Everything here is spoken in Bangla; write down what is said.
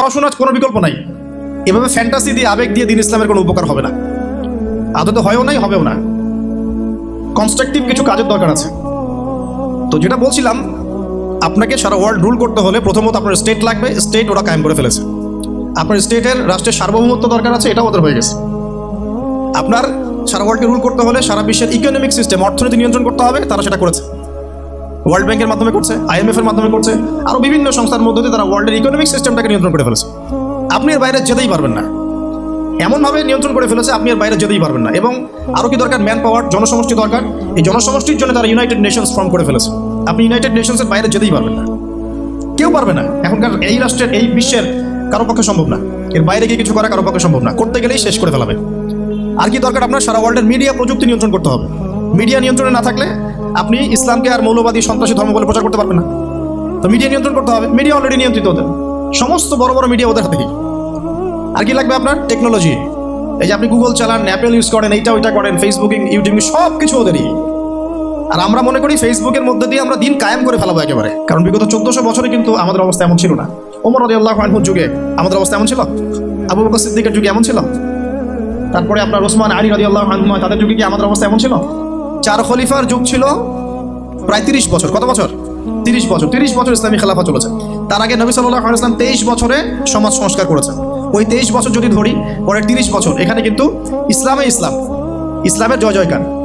পড়াশোনার কোনো বিকল্প নাই। এভাবে ফ্যান্টাসি দিয়ে, আবেগ দিয়ে দিন ইসলামের কোনো উপকার হবে না। আদতে হয়ও নাই, হবেও না। কনস্ট্রাকটিভ কিছু কাজের দরকার আছে। তো যেটা বলছিলাম, আপনাকে সারা ওয়ার্ল্ড রুল করতে হলে প্রথমত আপনার স্টেট লাগবে স্টেট ওরা কায়েম করে ফেলেছে। আপনার স্টেটের রাষ্ট্রের সার্বভৌমত্ব দরকার আছে, এটাও ওদের হয়ে গেছে। আপনার সারা ওয়ার্ল্ডকে রুল করতে হলে সারা বিশ্বের ইকোনমিক সিস্টেম অর্থনীতি নিয়ন্ত্রণ করতে হবে, তারা সেটা করেছে। ওয়ার্ল্ড ব্যাংকের মাধ্যমে করছে আইএমএফ এর মাধ্যমে করছে আরও বিভিন্ন সংস্থার মধ্যে দিয়ে তারা ওয়ার্ল্ডের ইকোনমিক সিস্টেমটাকে নিয়ন্ত্রণ করে ফেলেছে। আপনি এর বাইরে যেতেই পারবেন না। এমনভাবে নিয়ন্ত্রণ করে ফেলেছে, আপনি এর বাইরে যেতেই পারবেন না। এবং আরও কি দরকার? ম্যান পাওয়ার জনসমষ্টি দরকার। এই জনসমষ্টির জন্য তারা ইউনাইটেড নেশনস ফর্ম করে ফেলেছে। আপনি ইউনাইটেড নেশনসের বাইরে যেতেই পারবেন না। কেউ পারবে না। এখনকার এই রাষ্ট্রের, এই বিশ্বের কারও পক্ষে সম্ভব না। এর বাইরে গিয়ে কিছু করা কারও পক্ষে সম্ভব না। করতে গেলেই শেষ করে ফেলাবে। আর কি দরকার আপনার? সারা ওয়ার্ল্ডের মিডিয়া প্রযুক্তি নিয়ন্ত্রণ করতে হবে। মিডিয়া নিয়ন্ত্রণে না থাকলে আপনি ইসলামকে আর মৌলবাদী, সন্ত্রাসী ধর্ম বলে প্রচার করতে পারবেন না। তো মিডিয়া নিয়ন্ত্রণ করতে হবে। মিডিয়া অলরেডি নিয়ন্ত্রিত ওদের। সমস্ত বড় বড় মিডিয়া ওদের হাতেই আর কি লাগবে আপনার? টেকনোলজি এই যে আপনি গুগল চালান অ্যাপেল ইউজ করেন, এইটা ওইটা করেন ফেসবুকিং ইউটিউব সব কিছু ওদেরই। আর আমরা মনে করি ফেসবুকের মধ্যে দিয়ে আমরা দিন কায়েম করে ফেলাবো একেবারে। কারণ বিগত চোদ্দশো বছরে কিন্তু আমাদের অবস্থা এমন ছিল না। ওমর রদি আল্লাহ আনহুর যুগে আমাদের অবস্থা এমন ছিল? আবু বকর সিদ্দিকের যুগে এমন ছিল? তারপরে আপনার ওসমান আলী রদি আল্লাহ আনহু, তাদের যুগে কি আমাদের অবস্থা এমন ছিল? চার খলিফার যুগ ছিল প্রায় তিরিশ বছর। কত বছর? তিরিশ বছর। তিরিশ বছর ইসলামী খেলাফা চলেছে। তার আগে নবী সাল্লাহ ইসলাম তেইশ বছরে সমাজ সংস্কার করেছেন। ওই তেইশ বছর যদি ধরি পরে তিরিশ বছর, এখানে কিন্তু ইসলামে ইসলাম। ইসলামের জয় জয়কার